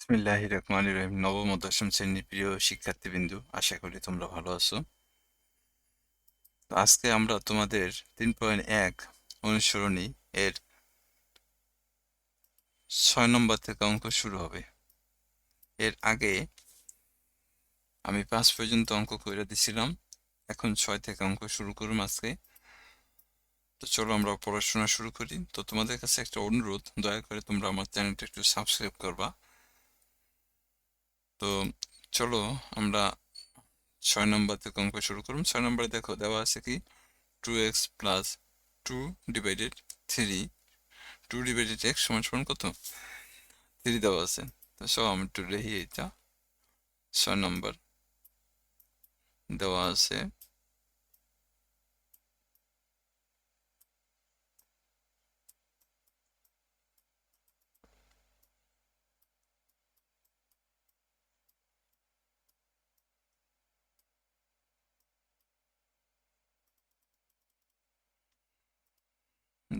বিসমিল্লাহ রহমান রহিম নবম ও দশম শ্রেণির প্রিয় শিক্ষার্থীবৃন্দু, আশা করি তোমরা ভালো আছো। তো আজকে আমরা তোমাদের তিন পয়েন্ট এক অনুসরণী এর ছয় নম্বর থেকে অঙ্ক শুরু হবে। এর আগে আমি পাঁচ পর্যন্ত অঙ্ক করে দিছিলাম, এখন ছয় থেকে অঙ্ক শুরু করুম আজকে। তো চলো আমরা পড়াশোনা শুরু করি। তো তোমাদের কাছে একটা অনুরোধ, দয়া করে তোমরা আমার চ্যানেলটা একটু সাবস্ক্রাইব করবা। তো চলো আমরা ছয় নম্বর থেকে অঙ্ক শুরু করুন। ছয় নম্বরে দেখো, দেওয়া আছে কি? Two x plus two divided three two divided x সমান সমান কত? থ্রি দেওয়া আছে। তো সব আমি একটু রেহি এটা। ছয় নম্বর দেওয়া আছে।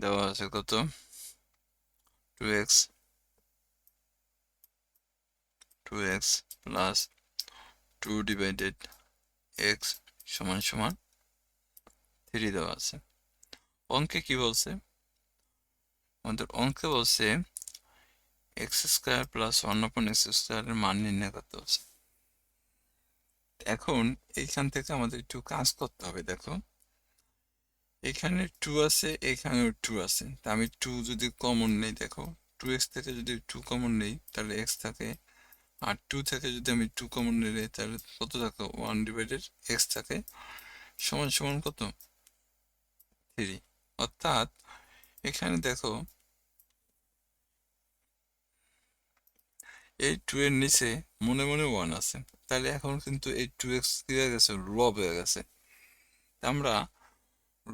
দেওয়া আছে কত two x two x plus two divided x সমান সমান থ্রি দেওয়া আছে অঙ্কে কি বলছে আমাদের অঙ্কে বলছে x square plus one upon x স্কোয়ারের মান নির্ণয় করতে হচ্ছে এখন এইখান থেকে আমাদের একটু কাজ করতে হবে, দেখো। এখানে টু আছে, এখানেও টু আছে। তা আমি টু যদি কমন নেই, দেখো টু এক্স থেকে যদি টু কমন নেই, তাহলে এক্স থাকে। আর টু থেকে যদি আমি টু কমন নিই, তাহলে কত থাকে? ওয়ান ডিভাইডেড এক্স থাকে। সমান সমান কত? থ্রি অর্থাৎ, এখানে দেখো, এই টু এর নিচে মনে মনে ওয়ান আছে। তাহলে এখন কিন্তু এই টু এক্স হয়ে গেছে? লব হয়ে গেছে। আমরা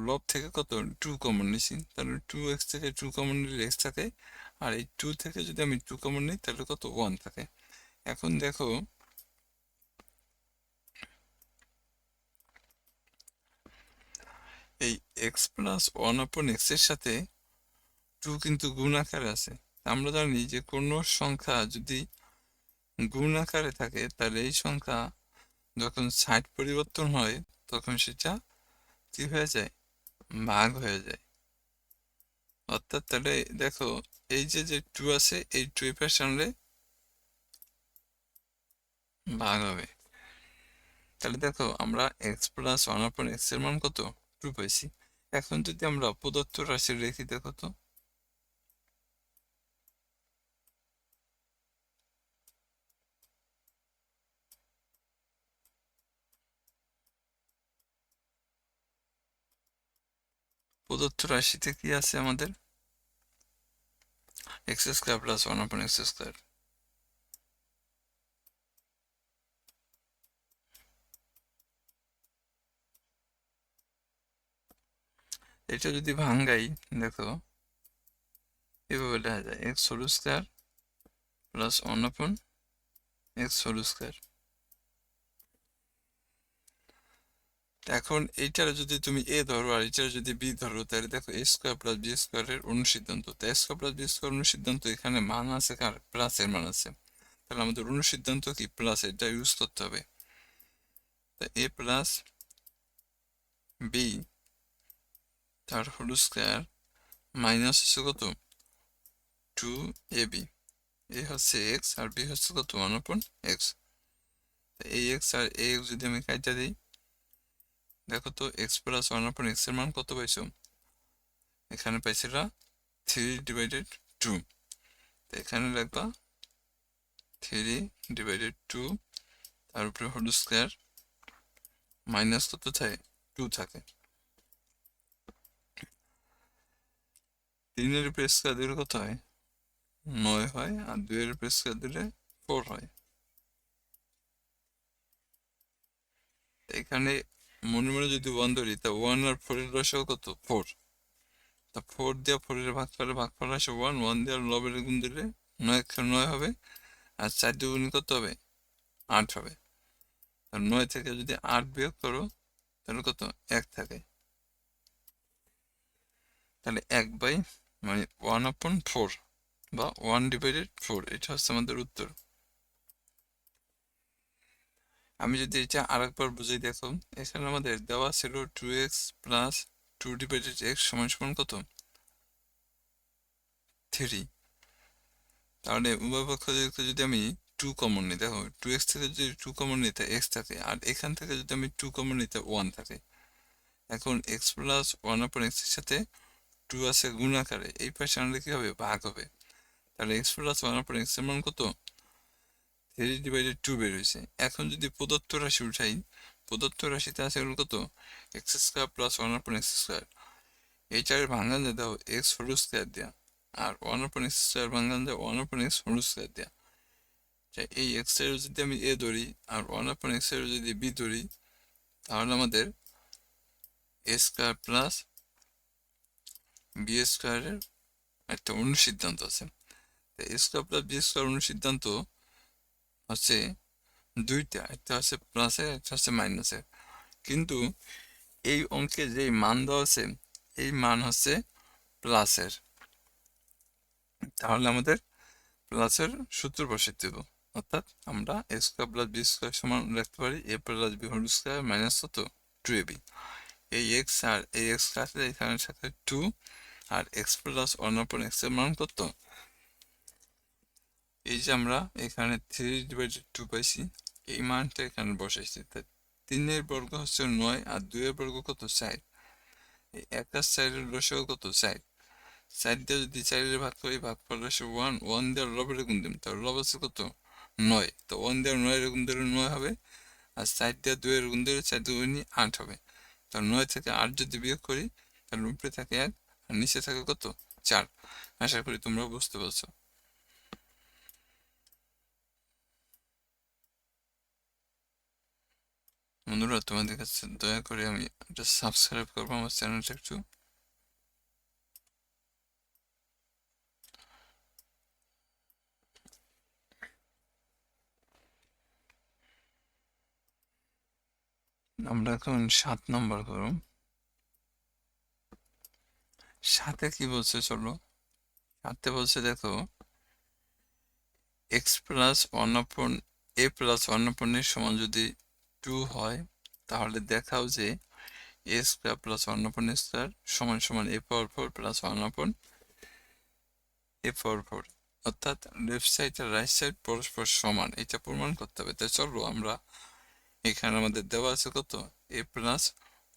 লব থেকে কত? টু কমন নিছি। তাহলে টু এক্স থেকে টু কমন নিলে এক্স থাকে। আর এই টু থেকে যদি আমি টু কমন নিই, তাহলে কত? ওয়ান থাকে। এখন দেখো, এই এক্স প্লাস ওয়ান আপন এক্সের সাথে টু কিন্তু গুণ আকারে আছে। আমরা জানি যে কোনো সংখ্যা যদি গুণ আকারে থাকে, তাহলে এই সংখ্যা যখন সাইড পরিবর্তন হয়, তখন সেটা কি হয়ে যায়? ভাগ হয়ে যায়। অর্থাৎ তাহলে দেখো, এই যে যে টু আছে, এই টু এর সামনে ভাগ হবে। তাহলে দেখো, আমরা এক্স প্লাস ওয়ান এক্সের মান কত? টু পাইছি। এখন যদি আমরা প্রদত্ত রাশি রেখি দেখো তো। প্রদত্ত রাশিতে কি আছে আমাদের? X square plus one upon x square এটা যদি ভাঙ্গাই, দেখো, এভাবে দেখা যায় x whole square plus one upon x whole square এখন এইটার যদি তুমি এ ধরো আর এইটার যদি বি ধরো, তাহলে দেখো এ স্কোয়ার প্লাস বি স্কোয়ারের অনুসিদ্ধান্ত। তো A square plus B square অনুসিদ্ধান্ত এখানে মান আছে কার? প্লাস এর মান আছে। তাহলে আমাদের অনুসিদ্ধান্ত কি? প্লাস এটা ইউজ করতে হবে। তা এ প্লাস বি তার হোল স্কোয়ার মাইনাস হচ্ছে কত? টু এ বি এ হচ্ছে এক্স আর বি হচ্ছে কত? ওয়ান আপন এক্স এই এক্স আর এ এক্স যদি আমি কাইটা দিই দেখো তো এক্স প্লাস ওয়ান আপন এক্সের মান কত পাইছো? এখানে পাইছিলা থ্রি ডিভাইডেড টু এখানে লিখবা থ্রি ডিভাইডেড টু তার উপরে হোল স্কোয়ার মাইনাস কত থাকে? টু থাকে। তিনের উপরে স্কোয়ার দিলে কত হয়? নয় হয়, আর দুইয়ের উপরে স্কোয়ার দিলে ফোর হয়। এখানে মনে মনে যদি ওয়ান ধরি, তা ওয়ান আর ফোরের রসও কত? ফোর তা ফোর দিয়ে ফোরের ভাগ ফেলে ভাগ ফেলা আসে ওয়ান ওয়ান দিয়ে লবের গুণ দিলে নয় নয় হবে, আর চার দুগুণ কত হবে? আট হবে। আর নয় থেকে যদি আট বিয়োগ করো, তাহলে কত? এক থাকে। তাহলে এক বাই মানে ওয়ান আপন ফোর বা ওয়ান ডিভাইডেড ফোর এটা হচ্ছে আমাদের উত্তর। আমি যদি এটা আরেকবার বুঝাই দেখো, এখানে আমাদের দেওয়া ছিল two x plus two divided x সমান সমান কত? থ্রি তাহলে উভয় পক্ষ যদি আমি টু কমন নিই, দেখো টু এক্স থেকে যদি টু কমন নিতে এক্স থাকে, আর এখান থেকে যদি আমি টু কমন নিতে ওয়ান থাকে। এখন এক্স প্লাস ওয়ান আপন এক্সের সাথে টু আছে গুণাকারে, এই পাশে আনলে কি হবে? ভাগ হবে। তাহলে এক্স প্লাস ওয়ান আপন এক্সের মান কত? থ্রি ডিভাইডেড টু বের হয়েছে এখন যদি প্রদত্ত রাশি উঠাই, প্রদত্ত রাশিতে আছে হলো কত? X square plus one upon x square এই চারের ভাঙান দিয়ে দাও এক্স হোল স্কোয়ার দেওয়া আর ওয়ান আপন এক্স স্কোয়ার ভাঙান দেয় one upon x whole square দেওয়া এই এক্সের যদি আমি এ ধরি, আর ওয়ান আপন এক্সের যদি বি ধরি, তাহলে আমাদের এ স্কোয়ার প্লাস বি স্কোয়ারের একটা অনুসিদ্ধান্ত আছে। A square plus B square অনুসিদ্ধান্ত হচ্ছে দুইটা, একটা হচ্ছে প্লাসের একটা হচ্ছে মাইনাসের কিন্তু এই অঙ্কে যে মান দেওয়া আছে, এই মান হচ্ছে প্লাসের তাহলে আমাদের প্লাসের সূত্র বসিয়ে দেব অর্থাৎ আমরা A square plus B square সমান রাখতে পারি A plus B whole square minus কত? টু এ বি এই এক্স আর এই এক্স কাটলে এখানে সাথে টু আর এক্স প্লাস আপন এক্সের মান কত? এই যে আমরা এখানে থ্রি ডিভাইডেড টু পাইছি, এই মানটা এখানে বসাইছি। তিনের বর্গ হচ্ছে নয় আর দুইয়ের বর্গ কত? চার। এই একার সাইডের লসেও কত? চার। চার দিয়ে যদি চারের ভাগ করি, ভাগ করলে সে ওয়ান ওয়ান দেওয়ার লবের গুণ দিম। তার লব আছে কত? নয়। তো ওয়ান দেওয়ার নয়ের গুণ দিলে নয় হবে আর চার দেওয়ার দুইয়ের গুণ দিলে চার দুগুণই আট হবে। তার নয় থেকে আট যদি বিয়োগ করি, তাহলে উপরে থাকে এক আর নিচে থাকে কত? চার। আশা করি তোমরা বুঝতে পারছ। বন্ধুরা তোমাদের কাছে দয়া করে আমি একটা সাবস্ক্রাইব করব আমার চ্যানেলটা একটু। আমরা এখন সাত নম্বর করব সাথে কি বলছে চলো? সাথে বলছে দেখো এক্স প্লাস আপন এ প্লাস আপনের সমান যদি টু হয়, তাহলে দেখাও যে A square plus one upon square সমান সমান A power four plus one upon A power four অর্থাৎ লেফট সাইড আর রাইট সাইড পরস্পর সমান, এটা প্রমাণ করতে হবে। তাই চলো আমরা এখানে আমাদের দেওয়া আছে কত? এ প্লাস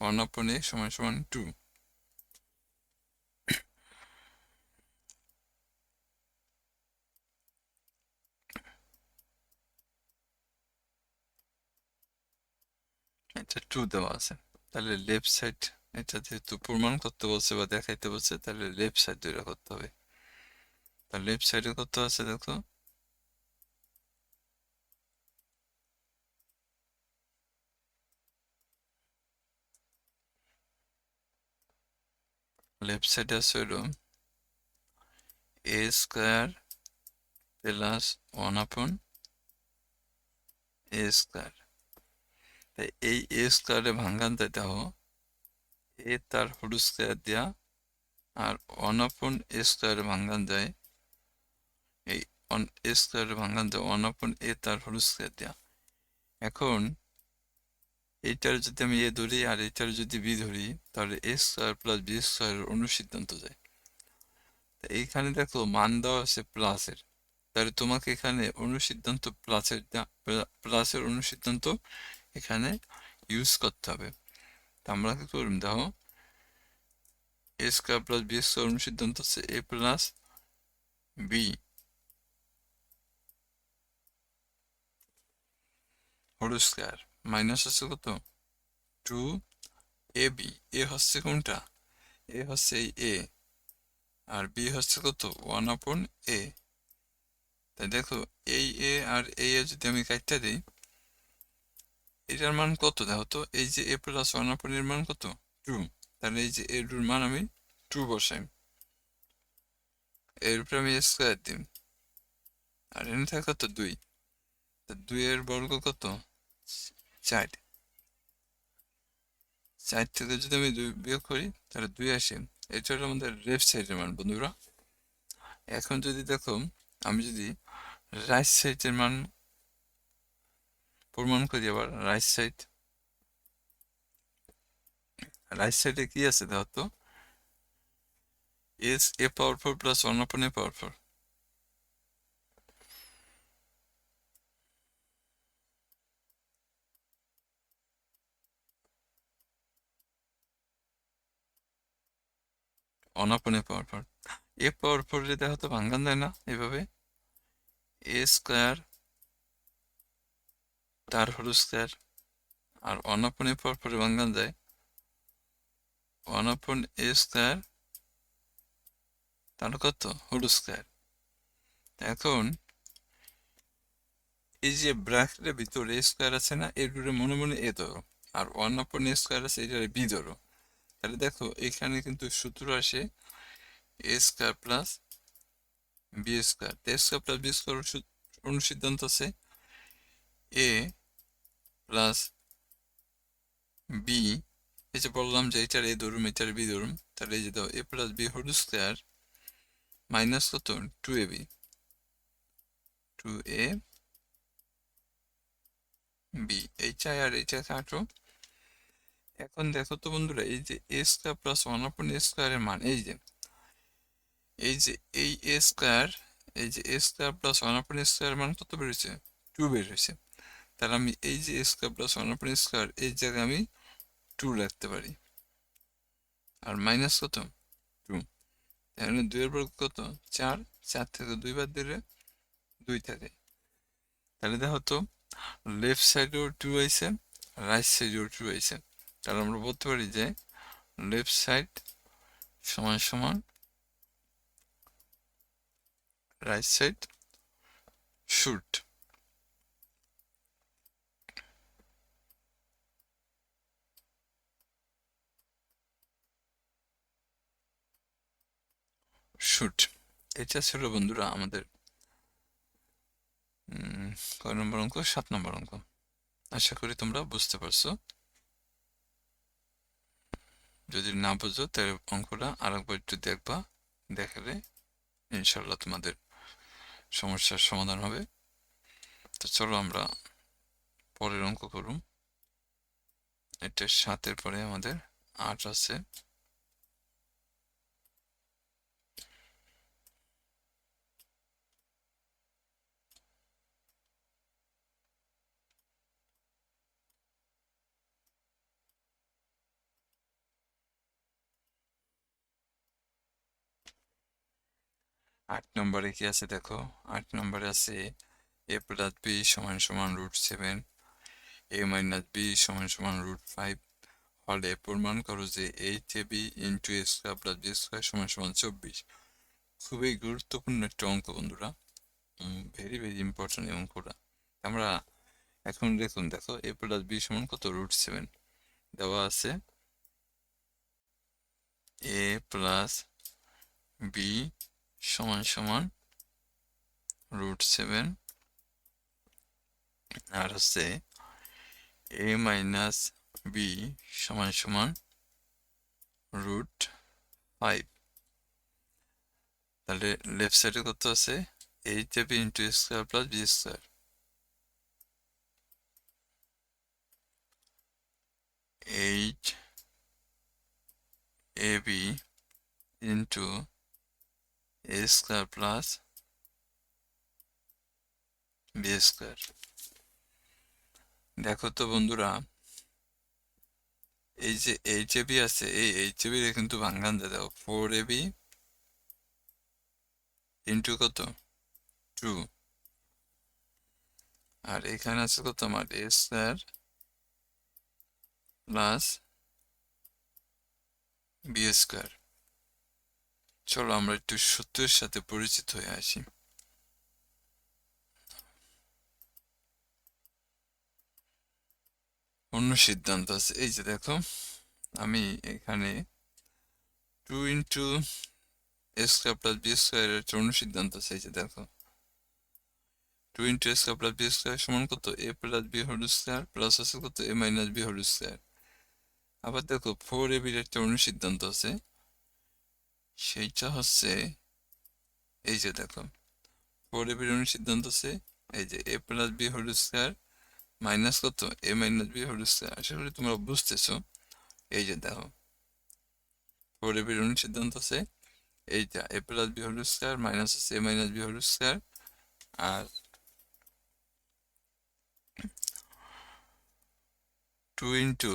ওয়ান আপন এ সমান সমান টু এটা টু দেওয়া আছে। তাহলে লেফট সাইড এটা যেহেতু প্রমাণ করতে বলছে বা দেখাইতে বলছে, তাহলে লেফট সাইড দুইটা করতে হবে। তাহলে লেফট সাইডে কত আছে, দেখো। লেফট সাইডে আছে হলো এ স্কোয়ার প্লাস ওয়ান আপন এ স্কোয়ার এই এ স্কোয়ারে ভাঙ্গান দিতে হো এ তার হোল স্কোয়ার দেয়া আর ওয়ান এ স্কোয়ারে ভাঙ্গান দেয়। এই এ স্কোয়ারে ভাঙ্গান দেয় ওয়ান এ তার হোল স্কোয়ার দেয়া। এখন এইটার যদি আমি এ ধরি আর এইটার যদি বি ধরি, তাহলে এ স্কোয়ার প্লাস বি স্কোয়ারের অনুসিদ্ধান্ত যায়। এইখানে দেখো, মান দেওয়া আছে প্লাসের তাহলে তোমাকে এখানে অনুসিদ্ধান্ত প্লাসের প্লাসের অনুসিদ্ধান্ত এখানে ইউজ করতে হবে। আমরা কি করব দেখো A square plus B square সিদ্ধান্ত হচ্ছে A plus B whole square minus হচ্ছে কত? টু এ বি এ হচ্ছে কোনটা? এ হচ্ছে এই এ আর বি হচ্ছে কত? ওয়ান আপন এ তাই দেখো, এই এ আর এ যদি আমি কাটতে দিই এটার মান কত? দেখো তো, এই যে এ প্লাস ওয়ান আপন এর মান কত? টু তাহলে এই যে এর মান আমি টু বসাই। এর উপরে আমি স্কোয়ার দিই। আর এনে থাকে কত দুই। দুই এর বর্গ কত? চার। চার থেকে যদি আমি দুই বিয়োগ করি, তাহলে দুই আসে। এটা হলো আমাদের লেফট সাইডের মান, বন্ধুরা। এখন যদি দেখো, আমি যদি রাইট সাইডের মান প্রমাণ করি আবার রাইট সাইড রাইট সাইডে কি আছে দেখো তো? S A power four plus one upon A power four অনাপনে power four A power four যদি হয়তো ভাঙ্গান দেয় না, এভাবে। এ স্কোয়ার তার স্কোয়ার আর অনাপনে পাওয়ার ফোরে ভাঙ্গান যায় অনাপন এ স্কোয়ার তার কত? হোল স্কোয়ার এখন এই যে ব্র্যাকেটের ভিতরে এ স্কোয়ার আছে না, এর ভিতরে মনে মনে এ ধরো, আর ওয়ান আপন এ স্কোয়ার আছে, এটার বি ধরো। তাহলে দেখো, এখানে কিন্তু সূত্র আসে A square plus B square. A square plus B square অনুসিদ্ধান্ত আছে। এ প্লাস বি এই যে বললাম যে এটার এ ধরুম এটার বি ধরুম তাহলে এই যে দাও A plus B whole square minus কত? Two A B two A B এইটা আর এইটা কাটো এখন দেখো তো বন্ধুরা, এই যে এ স্কোয়ার প্লাস ওয়ান আপন এ স্কোয়ারের মান, এই যে এই যে এই এ স্কোয়ার এই যে এ স্কোয়ার প্লাস ওয়ান আপন এ মান কত বেরোছে টু বেরোছে তাহলে আমি এই যে square plus one upon square এই জায়গায় আমি টু রাখতে পারি। আর মাইনাস কত? টু তাহলে দুইয়ের পর কত? চার। চার থেকে দুইবার দিলে দুই থাকে। তাহলে দেখো তো লেফট সাইডেও টু আইছে রাইট সাইডেও টু আইছে তাহলে আমরা বলতে পারি যে লেফট সাইড সমান সমান রাইট সাইড শুট শুট এটা ছিল বন্ধুরা আমাদের কয় নম্বর অঙ্ক? সাত নম্বর অঙ্ক। আশা করি তোমরা বুঝতে পারছ। যদি না বুঝো, তাহলে অঙ্কটা আরেকবার একটু দেখবা, দেখালে ইনশাল্লাহ তোমাদের সমস্যার সমাধান হবে। তো চলো আমরা পরের অঙ্ক করুন। এটা সাতের পরে আমাদের আট আছে। আট নম্বরে কি আছে দেখো? আট নম্বরে আছে এ প্লাস বি সমান সমান root seven, A minus B সমান সমান রুট ফাইভ। হলে প্রমাণ করো যে H A B into A square plus B square সমান সমান চব্বিশ। খুবই গুরুত্বপূর্ণ একটা অঙ্ক বন্ধুরা। ভেরি ভেরি ইম্পর্টেন্ট এই অঙ্কটা আমরা এখন দেখুন, দেখো, এ প্লাস বি সমান কত? Root seven. দেওয়া আছে এ প্লাস বি সমান সমান রুট সেভেন আর হচ্ছে এ মাইনাস বি সমান সমান রুট ফাইভ তাহলে লেফট সাইডে কত আছে H A B into square plus B square H A B into A square plus B square দেখো তো বন্ধুরা, এই যে এইচ এ বি আছে, এই এইচ এ বি কিন্তু ভাঙ্গান দিয়ে দাও। ফোর এ বি ইন্টু কত? টু আর এখানে আছে কত আমার A square plus B square চলো আমরা একটু সত্যের সাথে পরিচিত হয়ে আসি। অন্য সিদ্ধান্ত আছে। এই যে দেখো, আমি এখানে two into A square plus B স্কোয়ারের একটা অন্য সিদ্ধান্ত আছে। এই যে দেখো two into A square plus B square সমান কত? A plus B whole square plus আছে কত? A minus B whole square আবার দেখো ফোর এ বির একটা অন্য সিদ্ধান্ত আছে। সেইটা হচ্ছে এই যে দেখো ফোর এ বির সিদ্ধান্ত আছে এই যে A plus B whole square minus কত? A minus B whole square আশা করি তোমরা বুঝতেছো। এই যে দেখো ফোর এ বির অনুসিদ্ধান্ত আছে এইটা A plus B whole square minus আছে A minus B whole square R two into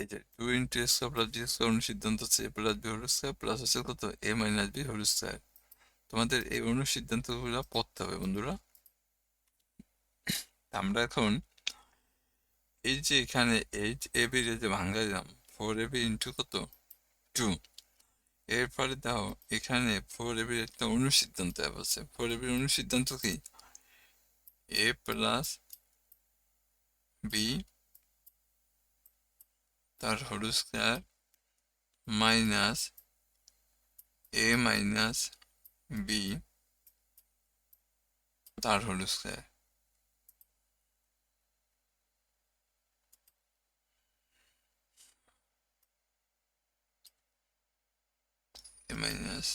এই যে two into A square plus B square অনুসিদ্ধান্ত হচ্ছে A plus B whole square plus হচ্ছে কত? A minus B whole square. তোমাদের এই অনুসিদ্ধান্তগুলো পড়তে হবে বন্ধুরা। আমরা এখন এই যে এখানে এইট এ বি যে ভাঙ্গা দিলাম, ফোর এ বি ইন্টু কত? টু। এরপরে দাও, এখানে ফোর এ বির একটা অনুসিদ্ধান্ত আছে। ফোর এ বির অনুসিদ্ধান্ত কি? এ প্লাস বি তার whole square minus A minus B তার হোল স্কোয়ার। মাইনাস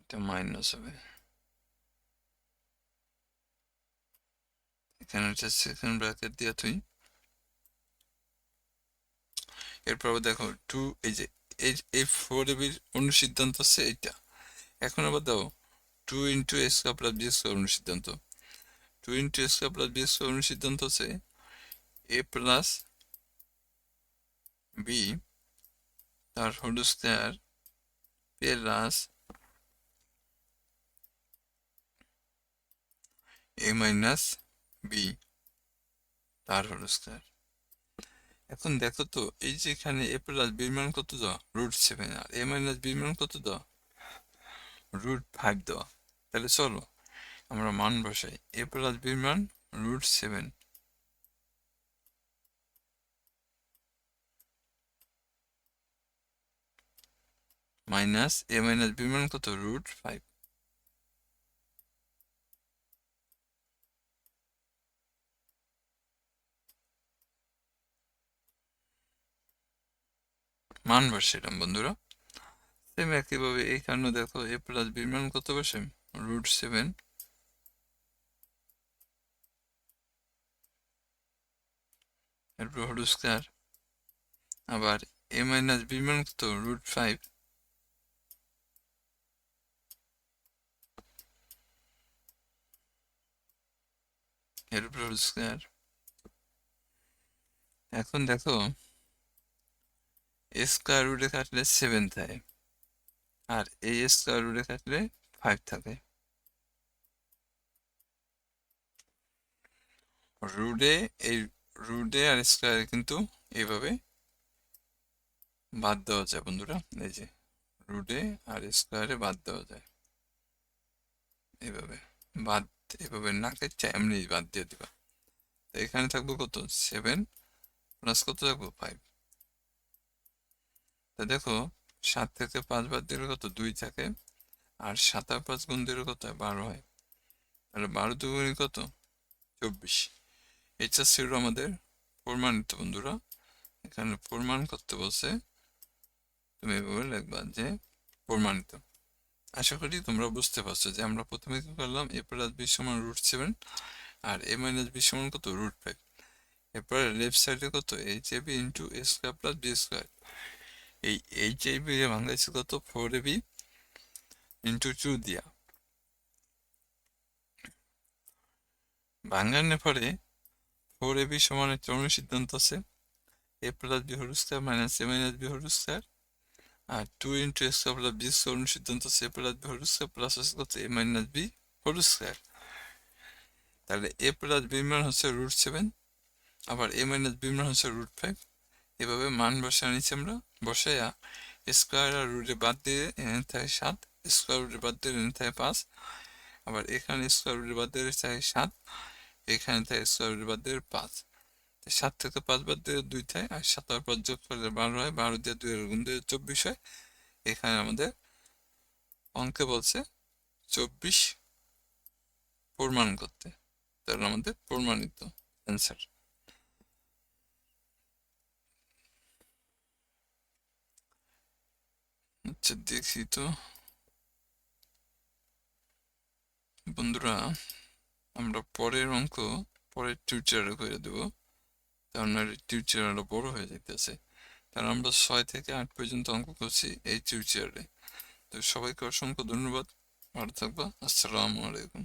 এটা মাইনাস হবে। এখানে হচ্ছে সেকেন্ড ব্র্যাকেট দিয়ে তুই। এরপর দেখো টু এই যে, এই ফোর এবির অনুসিদ্ধান্ত হচ্ছে এইটা। এখন আবার দাও two into S square plus B square অনুসিদ্ধান্ত। Two into S square plus B square অনুসিদ্ধান্ত হচ্ছে এ প্লাস বি তার whole square plus A minus B, তার হোল স্কোয়ার। এখন দেখো তো, এই যে এখানে এ প্লাস বির মান কত দেওয়া? রুট সেভেন আর এ মাইনাস বির মান কত দেওয়া? রুট ফাইভ দেওয়া। তাহলে চলো, আমরা মান বসাই। এ প্লাস বির মান root seven. Minus A minus B মান কত? Root five. মান বসাইলাম বন্ধুরা। সেম একইভাবে এইখানে দেখো এ প্লাস বি মান কত বসে রুট সেভেন এরপর স্কোয়ার আবার এ মাইনাস বি মান কত? রুট ফাইভ এর উপর হোল স্কোয়ার এখন দেখো স্কোয়ার রুটে কাটলে সেভেন থাকে আর এই স্কোয়ার রুটে কাটলে ফাইভ থাকে। রুটে এই রুটে আর স্কোয়ারে কিন্তু এইভাবে বাদ দেওয়া যায় বন্ধুরা, এই যে রুটে আর স্কোয়ারে বাদ দেওয়া যায়। এইভাবে বাদ, এভাবে না কেটে এমনি বাদ দিয়ে দিবা। তো এখানে থাকব কত? সেভেন প্লাস কত থাকব? ফাইভ তা দেখো, সাত থেকে পাঁচ বাদ দিলে কত? দুই থাকে। আর সাত আর পাঁচ গুণ দিলে কত? বারো হয়। তাহলে বারো দুগুণে কত? চব্বিশ। এটা ছিল আমাদের প্রমাণিত, বন্ধুরা। এখানে প্রমাণ করতে বলছে, তুমি এভাবে লিখবা যে প্রমাণিত। আশা করি তোমরা বুঝতে পারছ যে আমরা প্রথমে কি করলাম? এ প্লাস বি সমান রুট সেভেন আর এ মাইনাস বি সমান কত? Root five. এরপরে লেফট সাইডে কত? H A B into A square plus B square. এই এইচ এ বি ভাঙাইছে কত four A B into two দিয়া। ভাঙানোর পরে ফোর এ বি সমান একটা অনুসিদ্ধান্ত আছে। A plus B whole square minus A minus B whole square R two into X plus B square অনুসিদ্ধান্ত সে plus B whole square plus হচ্ছে কত? A minus B whole square তাহলে এ plus B মান হচ্ছে রুট সেভেন আবার এ minus B মান হচ্ছে root five এভাবে মান বসা আনিছি আমরা। বসাইয়া স্কোয়ার আর রুটে বাদ দিয়ে এনে থাকে সাত স্কোয়ার রুটে বাদ দিয়ে এনে থাকে পাঁচ। আবার এখানে স্কোয়ার রুটে বাদ দিয়ে থাকে সাত। এখানে থাকে স্কোয়ার রুটে বাদ দিয়ে পাঁচ। সাত থেকে পাঁচ বাদ দিয়ে দুই থাকে আর সাত আর পাঁচ যোগ করলে বারো হয়। বারো দিয়ে দুই গুণ দিয়ে চব্বিশ হয়। এখানে আমাদের অঙ্কে বলছে চব্বিশ প্রমাণ করতে। তাহলে আমাদের প্রমাণিত অ্যান্সার আচ্ছা দেখি তো বন্ধুরা, আমরা পরের অঙ্ক, পরের টিউচারে করে দেব। কারণ টিউচার আরও বড় হয়ে যেতেছে কারণ আমরা ছয় থেকে আট পর্যন্ত অঙ্ক করছি এই টিউচারে তো সবাইকে অসংখ্য ধন্যবাদ। ভালো থাকবা। আসসালামু আলাইকুম।